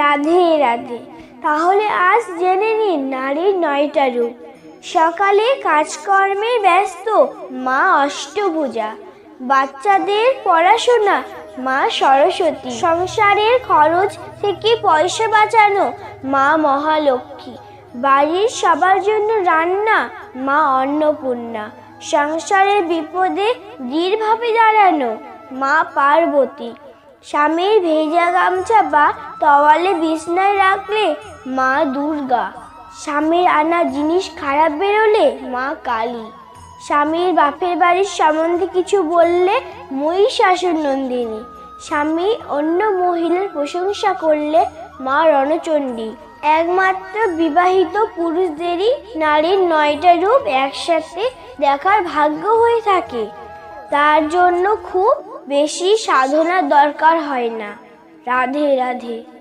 রাধে রাধে। তাহলে আজ জেনে নিন নারীর নয়টা রূপ। সকালে কাজকর্মে ব্যস্ত মা অষ্টভুজা। বাচ্চাদের পড়াশোনা মা সরস্বতী। সংসারের খরচ থেকে পয়সা বাঁচানো মা মহালক্ষ্মী। বাড়ির সবার জন্য রান্না মা অন্নপূর্ণা। সংসারের বিপদে দৃঢ়ভাবে দাঁড়ানো মা পার্বতী। স্বামীর ভেজা গামছা বা তওয়ালে বিছনায় রাখলে মা দুর্গা। স্বামীর আনা জিনিস খারাপ বেরোলে মা কালী। স্বামীর বাপের বাড়ির সম্বন্ধে কিছু বললে মহিষাসুর নন্দিনী। স্বামী অন্য মহিলার প্রশংসা করলে মা রণচণ্ডী। একমাত্র বিবাহিত পুরুষদেরই নারীর নয়টা রূপ একসাথে দেখার ভাগ্য হয়ে থাকে। তার জন্য খুব বেশি সাধনার দরকার হয় না। রাধে রাধে।